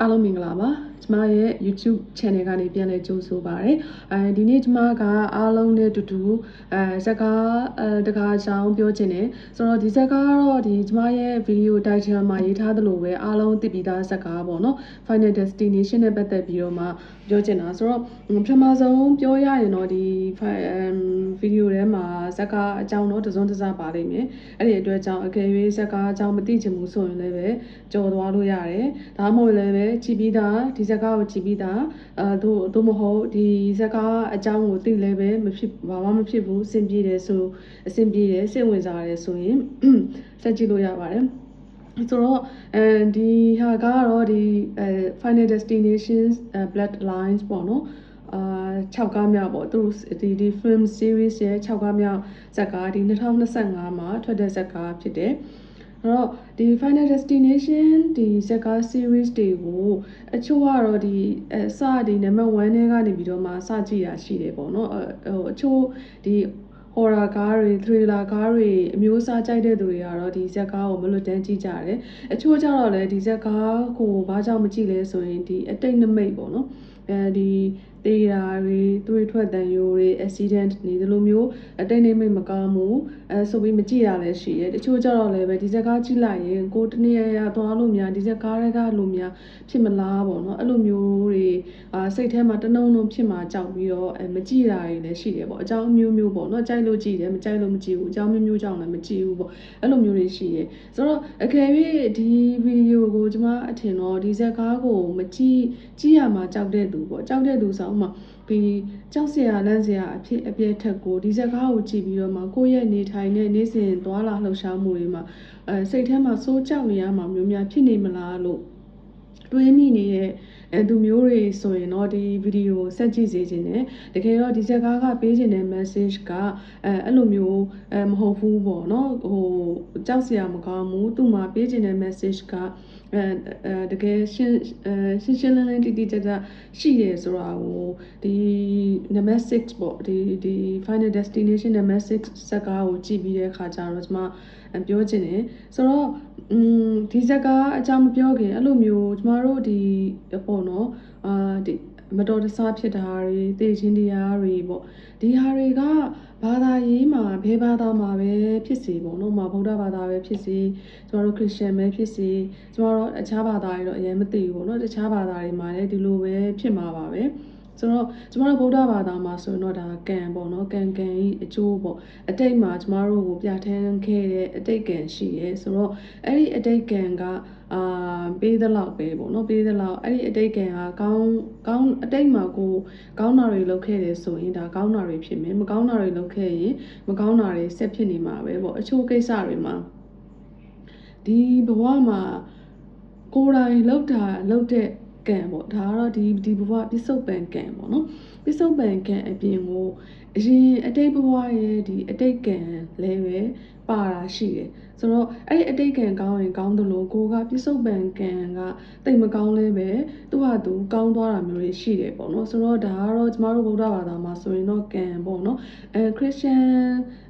အားလုံးမင်္ဂလာပါကျမရဲ့ YouTube channel ကနေပြန်လည်ကြိုဆိုပါရစေ။အဲဒီနေ့ကျမကအားလုံးနဲ့တူတူအဲဇက်ကားအဲတကားချောင်းပြောချင်တယ်။ဆိုတော့ဒီဇက်ကားကတော့ဒီကျမရဲ့ video title မှာရေးထားသလိုပဲအားလုံးသိပြီးသားဇက်ကားပေါ့နော်။ Final Destination နဲ့ပတ်သက်ပြီးတော့မှပြောချင်တာဆိုတော့ပထမဆုံးပြောရရင်တော့ဒီဗီဒီယိုထဲမှာဇက်ကားအကြောင်းတော့တစုံတစပါလိမ့်မယ်။အဲ့ဒီအတွက်ကြောင့်အကယ်၍ဇက်ကားအကြောင်းမသိချင်ဘူးဆိုရင်လည်းပဲကြော်သွားလို့ရတယ်။ဒါမှမဟုတ်လည်းပဲကြည်ပြီးသားဒီဇက်ကားကိုကြည်ပြီးသားအဲတို့တို့မဟုတ်ဒီဇက်ကားအကြောင်းကိုသိလည်းပဲမဖြစ်ဘာမှမဖြစ်ဘူးအဆင်ပြေတယ်ဆိုအဆင်ပြေတယ်စိတ်ဝင်စားတယ်ဆိုရင်ဆက်ကြည့်လို့ရပါတယ်ဆိုတော့အဲဒီဟာကတော့ဒီအဲ final destinations bloodlines ပေါ့နော်အာ6ကားမြောက်ပေါ့သူဒီဒီ film series ရဲ့6ကားမြောက်ဇက်ကားဒီ2025မှာထွက်တဲ့ဇက်ကားဖြစ်တယ် အဲ့တော့ဒီ Final Destination ဒီဇက်ကား series တွေကိုအချို့ကတော့ဒီအစဒီ number 1ထဲကနေပြီးတော့မှစကြည့်တာရှိတယ်ပေါ့နော်ဟိုအချို့ဒီ horror ကားတွေ thriller ကားတွေအမျိုးအစားကြိုက်တဲ့သူတွေကတော့ဒီဇက်ကားကိုမလွတ်တမ်းကြည့်ကြတယ်အချို့ကျတော့လည်းဒီဇက်ကားကိုဘာကြောင့်မကြည့်လဲဆိုရင်ဒီအတိတ်နမိတ်ပေါ့နော်အဲဒီ တေးတာတွေသွေးထွက်တန်ယိုတွေ accident နေဒီလိုမျိုးအတိတ်နေမိတ်မကောင်းဘူးအဲဆိုပြီးမကြည့်ရလဲရှိရဲတချို့ကြတော့လည်းပဲဒီဇက်ကားကြည့်လိုက်ရင်ကိုတနေ့ရသွားလို့များဒီဇက်ကားတွေကလို့များဖြစ်မလားပေါ့နော်အဲ့လိုမျိုးတွေအာစိတ်ထဲမှာတနှုံနှုံဖြစ်မှာကြောက်ပြီးတော့အဲမကြည့်တာတွေလည်းရှိတယ်ပေါ့အကြောင်းမျိုးမျိုးပေါ့နော်ကြိုက်လို့ကြည့်တယ်မကြိုက်လို့မကြည့်ဘူးအကြောင်းမျိုးမျိုးကြောင့်လည်းမကြည့်ဘူးပေါ့အဲ့လိုမျိုးတွေရှိရဲဆိုတော့အကယ်၍ဒီဗီဒီယိုကိုကျွန်မအထင်တော့ဒီဇက်ကားကိုမကြည့်ကြည့်ရမှာကြောက်တဲ့သူပေါ့ကြောက်တဲ့သူဆိုမှဒီကြောက်စရာလန့်စရာအဖြစ်အပျက်ထက်ကိုဒီဇက်ကားကိုကြည့်ပြီးတော့မှကိုယ့်ရဲ့နေထိုင်တဲ့နေ့စဉ်သွာလာလှုပ်ရှားမှုတွေမှာအဲစိတ်ထဲမှာစိုးကြောက်နေရမှာမျိုးများဖြစ်နေမလားလို့တွေးမိနေတဲ့အဲသူမျိုးတွေဆိုရင်တော့ဒီဗီဒီယိုဆက်ကြည့်စေခြင်းနဲ့တကယ်တော့ဒီဇက်ကားကပေးခြင်းတဲ့ message ကအဲအဲ့လိုမျိုးအဲမဟုတ်ဘူးပေါ့နော်ဟိုကြောက်စရာမကောင်းဘူးသူ့မှာပေးခြင်းတဲ့ message က အဲအဲတကယ်ရှင်းအဲရှင်းရှင်းလင်းလင်းတိတိကျကျရှိတယ်ဆိုတာကိုဒီ number 6ပေါ့ဒီဒီ final destination number 6ဇက်ကားကိုကြည့်ပြီးတဲ့အခါကျတော့ကျွန်မပြောချင်တယ်ဆိုတော့อืมဒီဇက်ကားအကြောင်းမပြောခင်အဲ့လိုမျိုးကျမတို့ဒီပေါ့နော်အာဒီ မတော်တဆဖြစ်တာတွေသိချင်းတရားတွေပေါ့ဒီဟာတွေကဘာသာရေးမှာဘယ်ဘာသာမှာပဲဖြစ်စေပေါ့နော်မှာဗုဒ္ဓဘာသာပဲဖြစ်စေကျမတို့ခရစ်ယာန်ပဲဖြစ်စေကျမတို့အခြားဘာသာတွေတော့အရင်မသိဘူးပေါ့နော်တခြားဘာသာတွေမှာလည်းဒီလိုပဲဖြစ်မှာပါပဲဆိုတော့ကျမတို့ဗုဒ္ဓဘာသာမှာဆိုရင်တော့ဒါကံပေါ့နော်ကံကံဤအကျိုးပေါ့အတိတ်မှာကျမတို့ကိုပြဋ္ဌာန်းခဲ့တဲ့အတိတ်ကံရှိရဲဆိုတော့အဲ့ဒီအတိတ်ကံက အာပေးသလောက်ပဲပေါ့နော်ပေးသလောက်အဲ့ဒီအတိတ်ကံကကောင်းကောင်းအတိတ်မှာကိုကောင်းတာတွေလုပ်ခဲ့တယ်ဆိုရင်ဒါကောင်းတာတွေဖြစ်မယ်မကောင်းတာတွေလုပ်ခဲ့ရင်မကောင်းတာတွေဆက်ဖြစ်နေမှာပဲပေါ့အချို့ကိစ္စတွေမှာဒီဘဝမှာကိုယ်တိုင်လောက်တာလောက်တဲ့ကံပေါ့ဒါကတော့ဒီဒီဘဝပစ္စုပန်ကံပေါ့နော်ပစ္စုပန်ကံအပြင်ကိုအရင်အတိတ်ဘဝရဲ့ဒီအတိတ်ကံလည်းပဲပါတာရှိတယ် ဆိုတော့အဲ့ဒီအတိတ်ကံကောင်းရင်ကောင်းတယ်လို့ကိုကပြစ္ဆုတ်ပံကံကတိတ်မကောင်းလဲပဲသူ့ဟာသူကောင်းသွားတာမျိုးတွေရှိတယ်ပေါ့နော်ဆိုတော့ဒါကတော့ကျမတို့ဗုဒ္ဓဘာသာမှာဆိုရင်တော့ကံပေါ့နော်အဲခရစ်ယာန်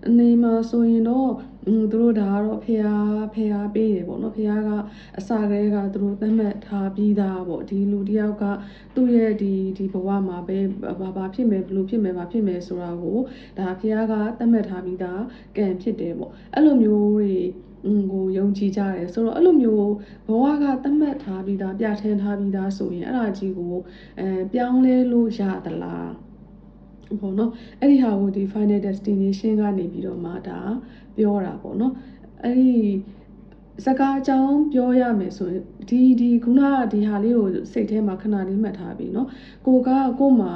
အနေမှာဆိုရင်တော့ อืมသူတို့ဒါကတော့ဖះဖះပေးတယ်ပေါ့နော်ဖះကအစာကလေးကသူတို့သတ်မှတ်ထားပြီးသားပေါ့ဒီလူတယောက်ကသူ့ရဲ့ဒီဒီဘဝမှာပဲဘာဘာဖြစ်မယ်ဘလို့ဖြစ်မယ်ဘာဖြစ်မယ်ဆိုတာကိုဒါဖះကသတ်မှတ်ထားပြီးသားကံဖြစ်တယ်ပေါ့အဲ့လိုမျိုးတွေကိုယုံကြည်ကြတယ်ဆိုတော့အဲ့လိုမျိုးဘဝကသတ်မှတ်ထားပြီးသားပြဋ္ဌာန်းထားပြီးသားဆိုရင်အဲ့ဒါကြီးကိုအဲပြောင်းလဲလို့ရသလား ပေါ့နော်အဲ့ဒီဟာကိုဒီ final destination ကနေပြီးတော့မှဒါပြောတာပေါ့နော်အဲ့ဒီ စကားအကြောင်းပြောရမယ်ဆိုရင်ဒီဒီခုနကဒီဟာလေးကိုစိတ်ထဲမှာခဏလေးမှတ်ထားပြီเนาะကိုကကို့မှာ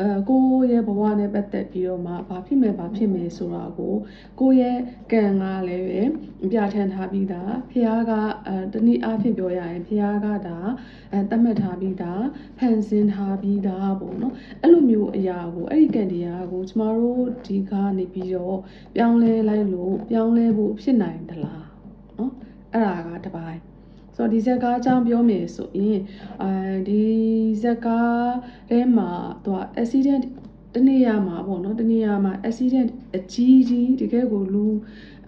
အဲကိုရဲ့ဘဝနဲ့ပတ်သက်ပြီးတော့မှဘာဖြစ်မယ်ဘာဖြစ်မယ်ဆိုတာကိုကိုရဲ့ကံကလည်းပဲပြဋ္ဌာန်းထားပြီးသားဖះကအဲတနည်းအားဖြင့်ပြောရရင်ဖះကဒါအဲတတ်မှတ်ထားပြီးသားဖန်ဆင်းထားပြီးသားပေါ့เนาะအဲ့လိုမျိုးအရာကိုအဲ့ဒီကံတရားကိုကျမတို့ဒီကနေပြီးတော့ပြောင်းလဲလိုက်လို့ပြောင်းလဲဖို့ဖြစ်နိုင်သလားเนาะ အဲ့ဒါကတစ်ပိုင်းဆိုတော့ဒီဇက်ကားအကြောင်းပြောမယ်ဆိုရင်အဲဒီဇက်ကားထဲမှာသူက accident တနေ့ရမှာပေါ့နော်တနေ့ရမှာ accident အကြီးကြီးတကယ်ကိုလူ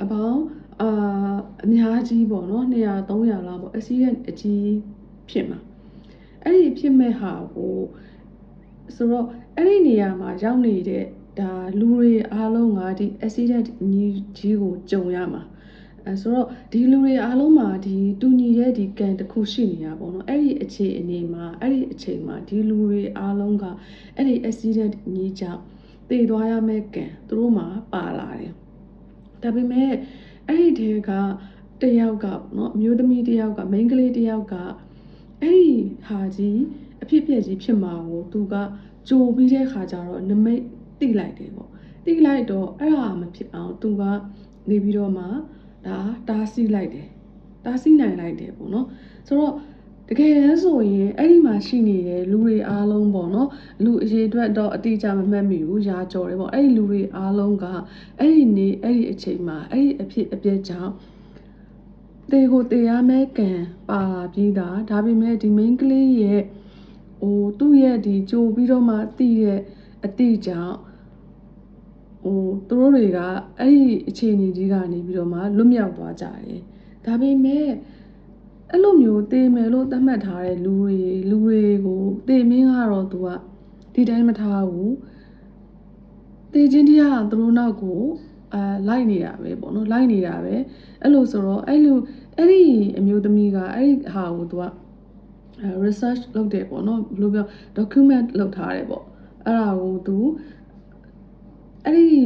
အပေါင်းအာအများကြီးပေါ့နော်200 300လောက်ပေါ့ accident အကြီးဖြစ်မှာအဲ့ဒီဖြစ်မဲ့ဟာကိုဆိုတော့အဲ့ဒီနေရာမှာရောက်နေတဲ့ဒါလူတွေအားလုံးကဒီ accident ကြီးကြီးကိုကြုံရမှာ အဲဆိုတော့ဒီလူတွေအားလုံးမှာဒီတူညီတဲ့ဒီကံတစ်ခုရှိနေတာပေါ့နော်အဲ့ဒီအခြေအနေမှာအဲ့ဒီအချိန်မှာဒီလူတွေအားလုံးကအဲ့ဒီ accident ကြီးကြောင့်တည်သွားရမယ့်ကံသူတို့မှာပါလာတယ်ဒါပေမဲ့အဲ့ဒီတဲကတယောက်ကเนาะအမျိုးသမီးတယောက်ကမိန်းကလေးတယောက်ကအဲ့ဒီဟာကြီးအဖြစ်ပြက်ကြီးဖြစ်မှာကိုသူကကြိုပြီးတဲ့ခါကျတော့နမိတ်တိလိုက်တယ်ပေါ့တိလိုက်တော့အဲ့ဒါမဖြစ်အောင်သူကနေပြီးတော့မှ ဒါတားဆီးလိုက်တယ်တားဆီးနိုင်လိုက်တယ်ပေါ့နော်ဆိုတော့တကယ်တမ်းဆိုရင်အဲ့ဒီမှာရှိနေတဲ့လူတွေအားလုံးပေါ့နော်လူအရေးအတွက်တော့အတိအကျမမှတ်မိဘူးရာကြော်တယ်ပေါ့အဲ့ဒီလူတွေအားလုံးကအဲ့ဒီနေအဲ့ဒီအချိန်မှာအဲ့ဒီအဖြစ်အပျက်ကြောင့်တေကိုတေရမဲကံပါလာပြီးသားဒါပေမဲ့ဒီ main ကလေးရဲ့ဟိုသူ့ရဲ့ဒီကြိုပြီးတော့မှတည်တဲ့အတိကြောင့် ဟိုသူတို့တွေကအဲ့ဒီအခြေအနေကြီးကနေပြီးတော့မှလွတ်မြောက်သွားကြတယ်ဒါပေမဲ့အဲ့လိုမျိုးတေမယ်လို့သတ်မှတ်ထားတဲ့လူတွေလူတွေကိုတေမင်းကတော့သူကဒီတိုင်းမထားဘူးတေချင်းတရားကသူတို့နောက်ကိုအဲလိုက်နေတာပဲပေါ့နော်လိုက်နေတာပဲအဲ့လိုဆိုတော့အဲ့လိုအဲ့ဒီအမျိုးသမီးကအဲ့ဒီဟာကိုသူက research လုပ်တယ်ပေါ့နော်ဘယ်လိုပြော document လုပ်ထားတယ်ပေါ့အဲ့ဒါကိုသူ အဲ့ဒီ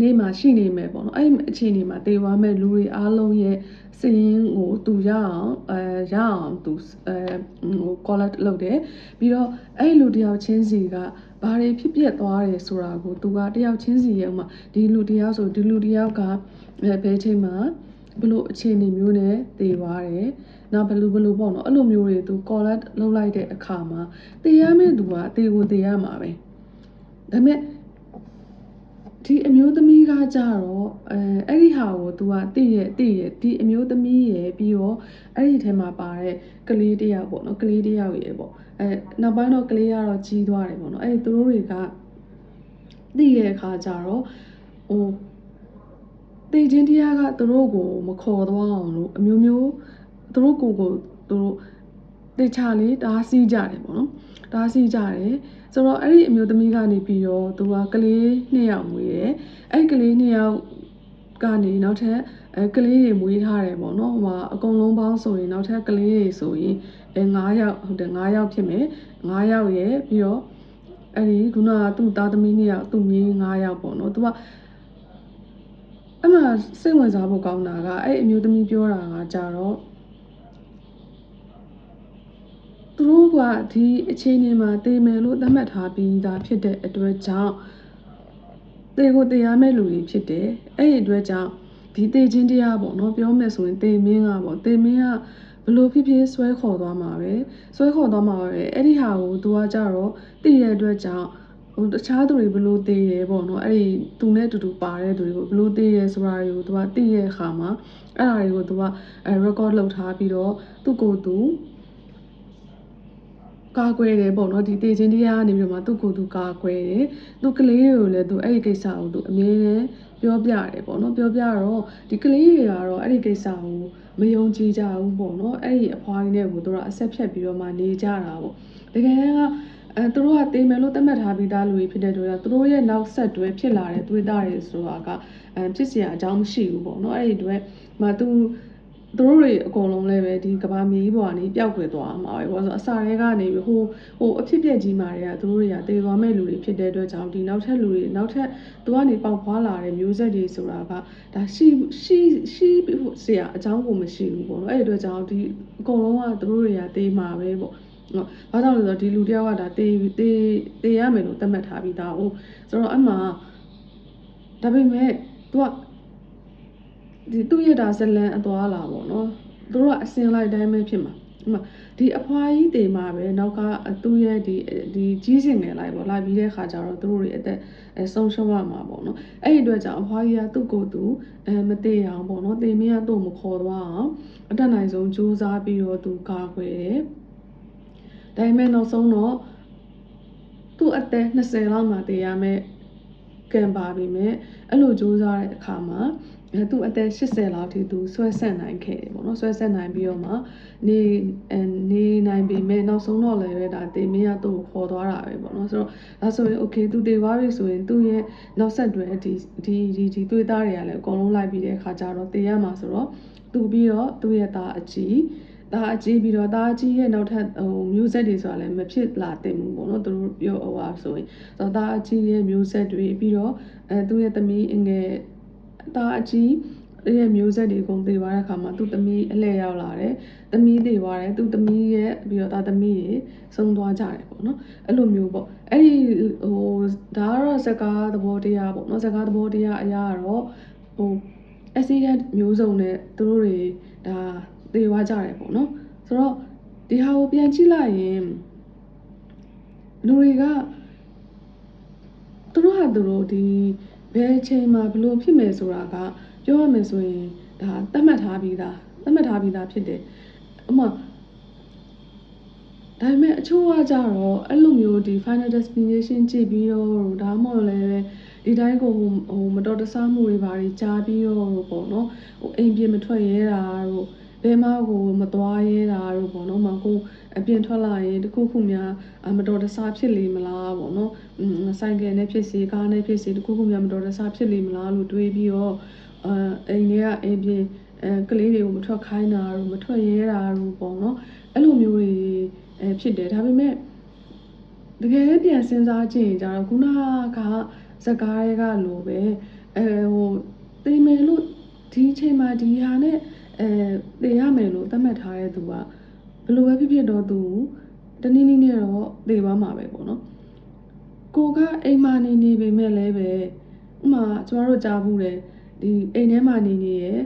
နေ့မှာရှိနေမယ်ပေါ့နော်အဲ့ဒီအခြေအနေမှာတည်သွားမဲ့လူတွေအားလုံးရဲ့စည်ရင်းကိုသူရအောင်အဲရအောင်သူအဲဟို collect လုပ်တယ်ပြီးတော့အဲ့ဒီလူတယောက်ချင်းစီကဘာတွေဖြစ်ပျက်သွားတယ်ဆိုတာကိုသူကတယောက်ချင်းစီရဲ့ဥမာဒီလူတယောက်ဆိုဒီလူတယောက်ကဘယ်ချိန်မှာဘလို့အခြေအနေမျိုးနဲ့တည်သွားတယ်နောက်ဘယ်လိုဘယ်လိုပေါ့နော်အဲ့လိုမျိုးတွေသူ collect လုပ်လိုက်တဲ့အခါမှာတည်ရမယ့်သူကအသေးကိုတည်ရမှာပဲဒါပေမဲ့ ဒီအမျိုးသမီးကကြတော့အဲအဲ့ဒီဟာကို तू ကတည့်ရဲ့တည့်ရဲ့ဒီအမျိုးသမီးရဲ့ပြီးတော့အဲ့ဒီထဲမှာပါတဲ့ကလေးတယောက်ပေါ့နော်ကလေးတယောက်ရဲ့ပေါ့အဲနောက်ပိုင်းတော့ကလေးကတော့ကြီးသွားတယ်ပေါ့နော်အဲ့ဒီသူတို့တွေကတည့်ရဲ့အခါကျတော့ဟိုတည်ချင်းတရားကသူတို့ကိုမခေါ်သွားအောင်လို့အမျိုးမျိုးသူတို့ကိုကိုသူတို့တေချာလေးတားဆီးကြတယ်ပေါ့နော်တားဆီးကြတယ် ဆိုတော့အဲ့ဒီအမျိုးသမီးကနေပြီးတော့သူကကလေးနှစ်ယောက်မွေးတယ်အဲ့ကလေးနှစ်ယောက်ကနေနောက်ထပ်အဲကလေးတွေမွေးထားတယ်ပေါ့နော်ဟိုမှာအကုန်လုံးပေါင်းဆိုရင်နောက်ထပ်ကလေးတွေဆိုရင်အဲ9ယောက်ဟုတ်တယ်9ယောက်ဖြစ်မယ်9ယောက်ရဲ့ပြီးတော့အဲ့ဒီခုနကသူ့သားသမီးနှစ်ယောက်သူ့မြေး9ယောက်ပေါ့နော်သူကအဲ့မှာစိတ်ဝင်စားဖို့ကောင်းတာကအဲ့အမျိုးသမီးပြောတာကကြတော့ သူတို့ကဒီအခြေအနေမှာတေမယ်လို့သတ်မှတ်ထားပြီးသားဖြစ်တဲ့အတွက်ကြောင့်တေကိုတရားမဲ့လူတွေဖြစ်တယ်အဲ့ဒီအတွက်ကြောင့်ဒီတေချင်းတရားပေါ့နော်ပြောမယ်ဆိုရင်တေမင်းကပေါ့တေမင်းကဘလို့ဖြစ်ဖြစ်ဆွဲခေါ်သွားမှာပဲဆွဲခေါ်သွားမှာပဲအဲ့ဒီဟာကိုသူကကြတော့တည်ရတဲ့အတွက်ကြောင့်ဟိုတခြားသူတွေဘလို့တည်ရဲပေါ့နော်အဲ့ဒီသူနဲ့တူတူပါတဲ့သူတွေကိုဘလို့တည်ရဲဆိုတာတွေကိုသူကတည်ရဲ့အခါမှာအဲ့ဒါတွေကိုသူကအဲ record လုပ်ထားပြီးတော့သူ့ကိုယ်သူ ကာကွယ်တယ်ပေါ့နော်ဒီတေချင်းတရားကနေပြီးတော့မှသူ့ကိုယ်သူကာကွယ်တယ်သူကလေးတွေကိုလည်းသူအဲ့ဒီကိစ္စကိုသူအမြဲတမ်းပြောပြတယ်ပေါ့နော်ပြောပြတော့ဒီကလေးတွေကတော့အဲ့ဒီကိစ္စကိုမယုံကြည်ကြဘူးပေါ့နော်အဲ့ဒီအဖွားကြီးနဲ့ကိုသူတို့အဆက်ဖြတ်ပြီးတော့မှနေကြတာပေါ့တကယ်တမ်းကအဲသူတို့ကတေမယ်လို့သတ်မှတ်ထားပြီးသားလူတွေဖြစ်တဲ့တို့ကသူတို့ရဲ့နောက်ဆက်တွဲဖြစ်လာတဲ့သွေးသားတွေဆိုတာကအဲဖြစ်เสียအကြောင်းမရှိဘူးပေါ့နော်အဲ့ဒီအတွက်မှသူ သူတို့တွေအကုန်လုံးလည်းပဲဒီကဘာမြေကြီးပေါ်ကနေပျောက်ကွယ်သွားမှာပဲဘာလို့ဆိုအစာတွေကနေဟိုဟိုအဖြစ်ပြက်ကြီးမာတွေကသူတို့တွေကတည်သွားမဲ့လူတွေဖြစ်တဲ့အတွက်ကြောင့်ဒီနောက်ထပ်လူတွေနောက်ထပ်သူကနေပေါက်ဖွာလာတဲ့မျိုးဆက်တွေဆိုတာကဒါရှိရှိရှိစရာအကြောင်းကိုမရှိဘူးပေါ့နော်အဲ့ဒီအတွက်ကြောင့်ဒီအကုန်လုံးကသူတို့တွေကတည်မှာပဲပေါ့နော်။ဘာကြောင့်လဲဆိုတော့ဒီလူတယောက်ကဒါတေတေတေရမယ်လို့သတ်မှတ်ထားပြီးသား။ဟိုဆိုတော့အမှဒါပေမဲ့ तू က ဒီသူ့ရတာဇလန်အသွားလာပေါ့နော်သူတို့ကအစင်လိုက်တိုင်းပဲဖြစ်မှာဒီမှာဒီအဖွားကြီးတေမှာပဲနောက်ကသူ့ရဲ့ဒီဒီကြီးစင်ငယ်လိုက်ပေါ့လိုက်ပြီးတဲ့ခါကျတော့သူတို့တွေအသက်အဆုံးရှုံးရမှာပေါ့နော်အဲ့ဒီအတွက်ကြောင့်အဖွားကြီးကသူ့ကိုယ်သူအဲမတေအောင်ပေါ့နော်တေမင်းကသူ့မခေါ်သွားအောင်အတက်နိုင်ဆုံးကြိုးစားပြီးတော့သူကာကွယ်တယ်ဒါပေမဲ့နောက်ဆုံးတော့သူ့အသက်20လောက်မှတေရမယ်ကံပါပြီမဲ့အဲ့လိုကြိုးစားတဲ့အခါမှာအဲ သူအသက်80လောက်ထိသူဆွဲဆက်နိုင်ခဲ့တယ်ပေါ့နော်ဆွဲဆက်နိုင်ပြီးတော့မှနေနေနိုင်ပေမဲ့နောက်နောက်ဆုံးတော့လည်းပဲဒါတေမင်းကသူ့ကိုခေါ်သွားတာပဲပေါ့နော်ဆိုတော့ဒါဆိုရင် okay သူတေသွားပြီဆိုရင်သူ့ရဲ့နောက်ဆက်တွဲဒီဒီဒီဒီသွေးသားတွေကလည်းအကုန်လုံးလိုက်ပြီးတဲ့အခါကျတော့တေရမှာဆိုတော့သူပြီးတော့သူ့ရဲ့သားအကြီးဒါအကြီးပြီးတော့ဒါအကြီးရဲ့နောက်ထပ်ဟိုမျိုးဆက်တွေဆိုတာလည်းမဖြစ်လာသင့်ဘူးပေါ့နော်သူတို့ပြောဟိုဟာဆိုရင်ဆိုတော့ဒါအကြီးရဲ့မျိုးဆက်တွေပြီးတော့အဲသူ့ရဲ့သမီးအငယ် ဒါအကြီးရဲ့မျိုးဆက်တွေအကုန်သေသွားတဲ့အခါမှာသူ့သမီးအလှည့်ရောက်လာတယ်။သမီးသေသွားတယ်။သူ့သမီးရဲ့ပြီးတော့ဒါသမီးရေဆုံးသွားကြတယ်ပေါ့နော်။အဲ့လိုမျိုးပေါ့။အဲ့ဒီဟိုဒါကတော့ဇကားသဘောတရားပေါ့နော်။ဇကားသဘောတရားအရာကတော့ဟို accident မျိုးစုံနဲ့သူတို့တွေဒါသေသွားကြတယ်ပေါ့နော်။ဆိုတော့ဒီဟာကိုပြန်ကြည့်လိုက်ရင်လူတွေကသူတို့ဟာသူတို့ဒီ ဘယ်အချိန်မှာဘယ်လိုဖြစ်မယ်ဆိုတာကပြောရမယ်ဆိုရင်ဒါသတ်မှတ်ထားပြီးသားသတ်မှတ်ထားပြီးသားဖြစ်တယ်အမဒါပေမဲ့အချို့ကကြတော့အဲ့လိုမျိုးဒီ final destination ကြည့်ပြီးတော့ဒါမှမဟုတ်လည်းဒီတိုင်းကိုဟိုမတော်တဆမှုတွေဘာတွေကြားပြီးတော့ပေါ့နော်ဟိုအိမ်ပြင်မထွက်ရဲတာတို့ ဘယ်မှကိုမသွားရဲတာတို့ပေါ့နော်မကိုအပြင်ထွက်လာရင်တခုခုများမတော်တဆဖြစ်လေမလားပေါ့နော်ဆိုင်ကယ်နဲ့ဖြစ်စေကားနဲ့ဖြစ်စေတခုခုများမတော်တဆဖြစ်လေမလားလို့တွေးပြီးတော့အဲအိမ်ထဲကအိမ်ပြင်အဲကလေးတွေကိုမထွက်ခိုင်းတာတို့မထွက်ရဲတာတို့ပေါ့နော်အဲ့လိုမျိုးတွေအဲဖြစ်တယ်ဒါပေမဲ့တကယ်လည်းပြန်စဉ်းစားကြည့်ရင်ကြတော့ခုနကဇကားတွေကလိုပဲအဲဟိုသိမယ်လို့ဒီအချိန်မှာဒီဟာနဲ့ အဲသိရမယ်လို့သတ်မှတ်ထားတဲ့သူကဘလို့ပဲဖြစ်ဖြစ်တော့သူတနည်းနည်းနဲ့တော့သိသွားမှာပဲပေါ့နော်ကိုကအိမ်မာနေနေပေမဲ့လည်းပဲဥမာကျမတို့ကြားဘူးတယ်ဒီအိမ်ထဲမှာနေနေရယ်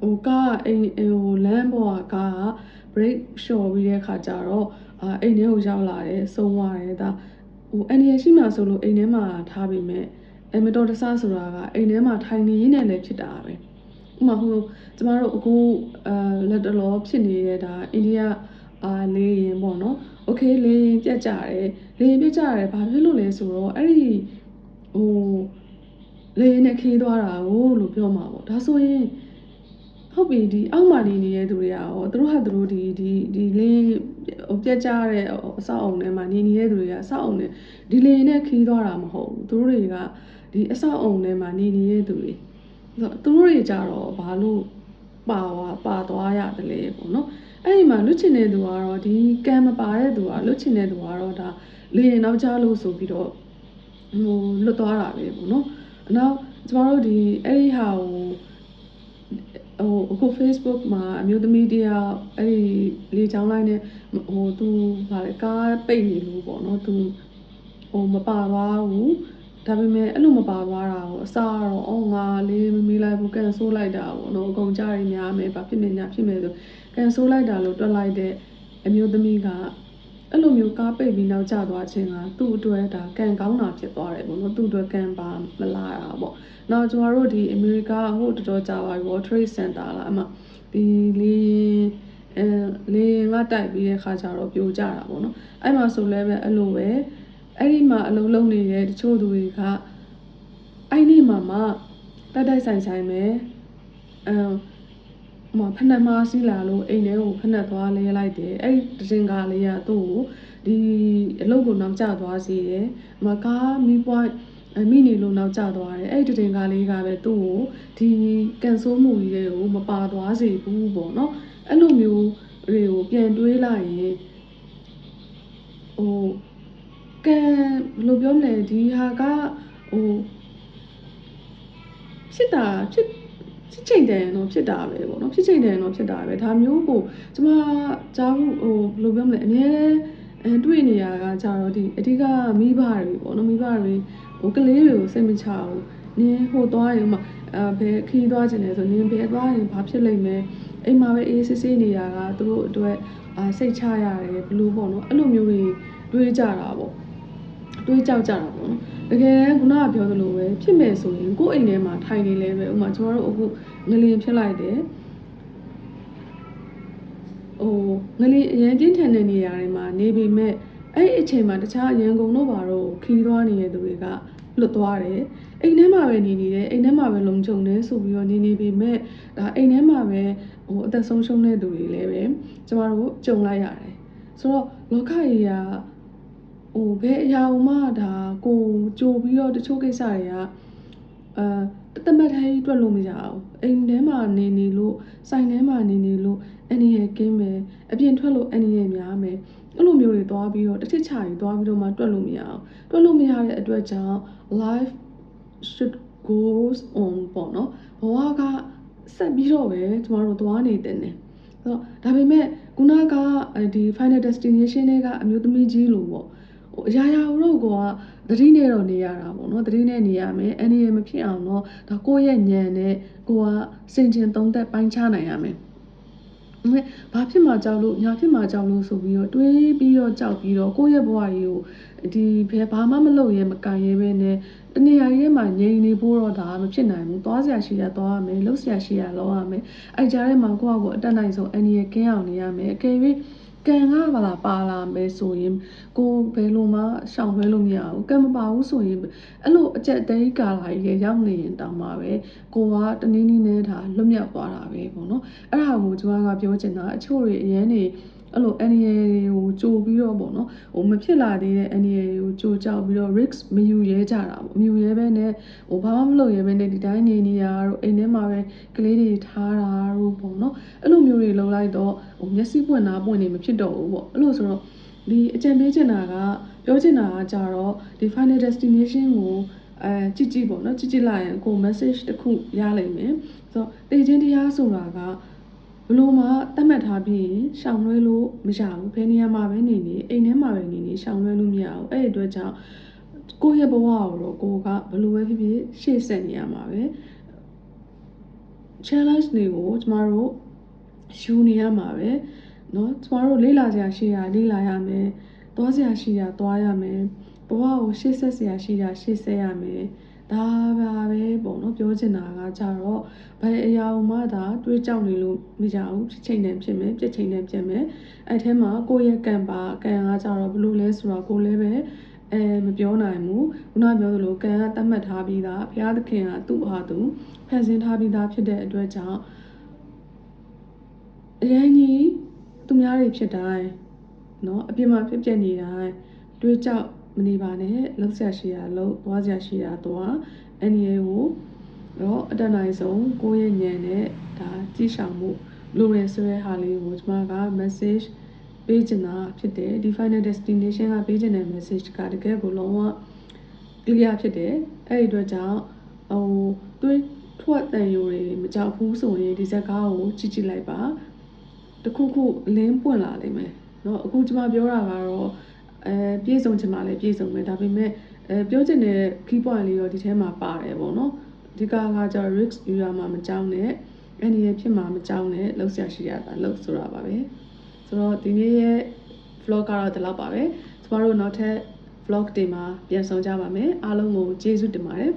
ဟိုကားအိမ်ဟိုလမ်းပေါ်ကကားက break လျှော်ပြီးတဲ့ခါကျတော့အာအိမ်ထဲကိုရောက်လာတယ်ဆုံးသွားတယ်ဒါဟိုအန်ရရှိမှဆိုလို့အိမ်ထဲမှာထားပေမဲ့အမတော်တဆဆိုတာကအိမ်ထဲမှာထိုင်နေရင်းနဲ့လည်းဖြစ်တာပဲ ဥမာဟိုကျမတို့အခုအာလက်တလောဖြစ်နေတဲ့ဒါအိန္ဒိယအာလေရင်ပေါ့နော်โอเคလေရင်ပြတ်ကြတယ်လေရင်ပြတ်ကြတယ်ဘာဖြစ်လို့လဲဆိုတော့အဲ့ဒီဟိုလေရင်နဲ့ခီးသွားတာကိုလို့ပြောမှာပေါ့ဒါဆိုရင်ဟုတ်ပြီဒီအောက်မှာနေနေတဲ့သူတွေကရောသူတို့ဟာသူတို့ဒီဒီဒီလင်းဟိုပြက်ကြတဲ့အဆောက်အုံထဲမှာနေနေတဲ့သူတွေကအဆောက်အုံထဲဒီလင်းနဲ့ခီးသွားတာမဟုတ်ဘူးသူတို့တွေကဒီအဆောက်အုံထဲမှာနေနေတဲ့သူတွေဆိုတော့ သူတို့တွေကြတော့ဘာလို့ပါသွားပါသွားရတယ်လေပေါ့နော်အဲ့ဒီမှာလွတ်ချင်တဲ့သူကတော့ဒီကံမပါတဲ့သူကလွတ်ချင်တဲ့သူကတော့ဒါလေရင်နောက်ကြလို့ဆိုပြီးတော့ဟိုလွတ်သွားတာပဲပေါ့နော်နောက်ကျမတို့ဒီအဲ့ဒီဟာကိုဟိုအခု Facebook မှာအမျိုးသမီးတယောက်အဲ့ဒီလေချောင်းလိုက်နဲ့ဟိုသူဗာလေကားပိတ်နေလို့ပေါ့နော်သူဟိုမပါသွားဘူး ဒါပေမဲ့အဲ့လိုမပါသွားတာကိုအစားတော့အော်ငါလေးမမေးလိုက်ဘူးကန်ဆိုးလိုက်တာပေါ့နော်အကုန်ကြရများမယ်ဘာဖြစ်နေညာဖြစ်နေဆိုကန်ဆိုးလိုက်တာလို့တွက်လိုက်တဲ့အမျိုးသမီးကအဲ့လိုမျိုးကားပိတ်ပြီးနောက်ကျသွားခြင်းကသူ့အတွက်ဒါကံကောင်းတာဖြစ်သွားတယ်ပေါ့နော်သူ့အတွက်ကံပါမလာတာပေါ့နောက်ကျွန်တော်တို့ဒီအမေရိကဟိုတော်တော်ကြာပါပြီ World Trade Center လားအမဒီလေအဲလေငါတိုက်ပြီးတဲ့ခါကျတော့ပြိုကျတာပေါ့နော်အဲ့မှာဆိုလဲပဲအဲ့လိုပဲ အဲ့ဒီမှာအလုံးလုံးနေတဲ့တချို့သူတွေကအဲ့ဒီမှာမှတိုက်တိုက်ဆိုင်ဆိုင်ပဲအမ်မဖနက်မစီလာလို့အိမ်ထဲကိုဖနက်သွားလဲလိုက်တယ်အဲ့ဒီတင်ကားလေးကသူ့ကိုဒီအလုပ်ကိုနောက်ကျသွားစေတယ်မကားမီးပွိုင်းအမိနေလို့နောက်ကျသွားတယ်အဲ့ဒီတင်ကားလေးကပဲသူ့ကိုဒီကန်ဆိုးမှုကြီးတွေကိုမပါသွားစေဘူးပေါ့နော်အဲ့လိုမျိုးတွေကိုပြန်တွေးလိုက်ရင်ဟို ကံဘယ်လိုပြောမလဲဒီဟာကဟိုဖြစ်တာဖြစ်ဖြစ်ချိန်တန်တော့ဖြစ်တာပဲပေါ့နော်ဖြစ်ချိန်တန်တော့ဖြစ်တာပဲဒါမျိုးကိုကျမကြားဘူးဟိုဘယ်လိုပြောမလဲအများအဲတွေ့နေရတာကကြတော့ဒီအဓိကမိဘတွေပေါ့နော်မိဘတွေဟိုကလေးတွေကိုစိတ်မချဘူးနင်းဟိုသွားရင်မှအဲဘယ်ခီးသွားခြင်းလဲဆိုနင်းဘယ်သွားရင်ဘာဖြစ်လိမ့်မယ်အိမ်မှာပဲအေးဆေးဆေးနေတာကသူတို့အတွက်အာစိတ်ချရတယ်ဘလို့ပေါ့နော်အဲ့လိုမျိုးတွေတွေးကြတာပေါ့ တွေးကြောက်ကြတာပေါ့နော်တကယ်ခုနကပြောသလိုပဲဖြစ်မယ်ဆိုရင်ကိုယ့်အိမ်ထဲမှာထိုင်နေလဲပဲဥမာကျွန်တော်တို့အခုငလင်ဖြစ်လိုက်တယ်ဟိုငလင်အရင်ပြင်းထန်တဲ့နေရာတွေမှာနေပေမဲ့အဲ့ဒီအချိန်မှာတခြားအရန်ကုန်တို့ဘာတော့ခီးသွားနေတဲ့သူတွေကလွတ်သွားတယ်အိမ်ထဲမှာပဲနေနေတယ်အိမ်ထဲမှာပဲလုံခြုံတယ်ဆိုပြီးတော့နေနေပေမဲ့ဒါအိမ်ထဲမှာပဲဟိုအသက်ဆုံးရှုံးတဲ့သူတွေလည်းပဲကျမတို့ကြုံလိုက်ရတယ်ဆိုတော့လောကကြီးက ဟိုဘယ်အရာမှဒါကိုကြိုပြီးတော့တချို့ကိစ္စတွေကအာတမတ်တိုင်းတွက်လို့မရအောင်အိမ်ထဲမှာနေနေလို့ဆိုင်ထဲမှာနေနေလို့အနေရကင်းမယ်အပြင်ထွက်လို့အနေရများမယ်အဲ့လိုမျိုးတွေသွားပြီးတော့တစ်ချက်ချာကြီးသွားပြီးတော့မှတွက်လို့မရအောင်တွက်လို့မရတဲ့အတွက်ကြောင့် life should goes on ပေါ့နော်ဘဝကဆက်ပြီးတော့ပဲကျမတို့သွားနေတယ်နဲ့ဆိုတော့ဒါပေမဲ့ခုနကဒီ final destination တွေကအမျိုးသမီးကြီးလို့ပေါ့ ဟိုအရာရာတို့ကသတိနဲ့တော့နေရတာပေါ့နော်သတိနဲ့နေရမယ်အနေရမဖြစ်အောင်တော့ဒါကိုယ့်ရဲ့ဉာဏ်နဲ့ကိုကစင်ကျင်သုံးသက်ပိုင်းခြားနိုင်ရမယ်။အဲဘာဖြစ်မှကြောက်လို့ညာဖြစ်မှကြောက်လို့ဆိုပြီးတော့တွေးပြီးတော့ကြောက်ပြီးတော့ကိုယ့်ရဲ့ဘဝကြီးကိုဒီဘယ်ဘာမှမလုပ်ရဲမကန်ရဲပဲနဲ့တနေရာကြီးထဲမှာငြိမ်နေဖို့တော့ဒါမဖြစ်နိုင်ဘူးသွားစရာရှိရသွားရမယ်လှုပ်စရာရှိရလုပ်ရမယ်အဲကြားထဲမှာကိုယ့်အကိုအတက်နိုင်ဆုံးအန်ဒီရကင်းအောင်နေရမယ်အကယ်၍ ကံကပါလာပါလာမယ်ဆိုရင်ကိုဘယ်လိုမှရှောင်လွှဲလို့မရဘူးကံမပါဘူးဆိုရင်အဲ့လိုအကျက်တဲကာလာကြီးရောက်နေရင်တောင်မှပဲကိုကတနည်းနည်းနဲ့ဒါလွတ်မြောက်သွားတာပဲပေါ့နော်အဲ့ဒါကိုကျွန်မကပြောချင်တာအချို့တွေအရင်နေ အဲ့လို NEA ကိုကြိုပြီးတော့ပေါ့နော်ဟိုမဖြစ်လာသေးတဲ့ NEA ကိုကြိုကြောက်ပြီးတော့ risk မယူရဲကြတာပေါ့မယူရဲပဲနဲ့ဟိုဘာမှမလုပ်ရဲပဲနဲ့ဒီတိုင်းနေနေရတော့အိမ်ထဲမှာပဲကလေးတွေထားတာတို့ပေါ့နော်အဲ့လိုမျိုးတွေလုပ်လိုက်တော့ဟိုမျက်စိပွင့်နာပွင့်နေမဖြစ်တော့ဘူးပေါ့အဲ့လိုဆိုတော့ဒီအကြံပေးချင်တာကပြောချင်တာကကြတော့ဒီ final destination ကိုအဲကြည့်ကြည့်ပေါ့နော်ကြည့်ကြည့်လိုက်ရင်ကို message တစ်ခုရလိမ့်မယ်ဆိုတော့တေချင်းတရားဆိုတာက ဘလို့မှတတ်မှတ်ထားပြီးရင်ရှောင်လွှဲလို့မရဘူးဘယ်နေရာမှာပဲနေနေအိမ်ထဲမှာပဲနေနေရှောင်လွှဲလို့မရဘူးအဲ့ဒီအတွက်ကြောင့်ကိုယ့်ရဲ့ဘဝကိုတော့ကိုကဘလို့ပဲဖြစ်ဖြစ်ရှေ့ဆက်နေရမှာပဲ challenge တွေကိုကျမတို့ယူနေရမှာပဲเนาะကျမတို့လေ့လာစရာရှိတာလေ့လာရမယ်သွားစရာရှိတာသွားရမယ်ဘဝကိုရှေ့ဆက်စရာရှိတာရှေ့ဆက်ရမယ် ဒါပါပဲပေါ့နော်ပြောချင်တာကကြတော့ဘယ်အရာမှဒါတွေးကြောက်နေလို့မရဘူးဖြစ်ချိန်နဲ့ဖြစ်မယ်ပြစ်ချိန်နဲ့ပြတ်မယ်အဲ့ထဲမှာကိုယ့်ရဲ့ကံပါကံကကြတော့ဘလို့လဲဆိုတော့ကိုယ်လည်းပဲအဲမပြောနိုင်ဘူးခုနပြောသလိုကံကတတ်မှတ်ထားပြီးသားဘုရားသခင်ကသူ့ဟာသူဖန်ဆင်းထားပြီးသားဖြစ်တဲ့အတွက်ကြောင့်အရင်ကြီးသူများတွေဖြစ်တိုင်းเนาะအပြစ်မှာဖြစ်ပြနေတိုင်းတွေးကြောက် မနေပါနဲ့လှုပ်ရှားရှိတာလှုပ်သွားစရာရှိတာသွားအန်ရီကိုတော့အတတ်နိုင်ဆုံးကိုယ့်ရဲ့ဉာဏ်နဲ့ဒါကြည့်ဆောင်မှုလိုရဆိုတဲ့ဟာလေးကိုကျွန်မက message ပေးချင်တာဖြစ်တယ်ဒီ final destination ကပေးချင်တဲ့ message ကတကယ်ကိုလုံးဝ clear ဖြစ်တယ်အဲ့ဒီအတွက်ကြောင့်ဟိုတွေးထွက်တန်ယူတွေမကြောက်ဘူးဆိုရင်ဒီဇက်ကားကိုကြည့်ကြည့်လိုက်ပါတခုခုလင်းပွင့်လာလိမ့်မယ်เนาะအခုကျွန်မပြောတာကတော့ အဲပြည့်စုံချင်မှလည်းပြည့်စုံမယ်ဒါပေမဲ့အဲပြောချင်တဲ့ key point လေးတော့ဒီထဲမှာပါတယ်ပေါ့နော်ဒီကကကျ risk ယူရမှာမကြောက်နဲ့အနေရဖြစ်မှာမကြောက်နဲ့လှုပ်ရှားရှိရတာလှုပ်ဆိုတာပါပဲဆိုတော့ဒီနေ့ရဲ့ vlog ကတော့ဒီလောက်ပါပဲကျမတို့နောက်ထပ် vlog တွေမှာပြန်ဆောင်ကြပါမယ်အားလုံးကိုကျေးဇူးတင်ပါတယ်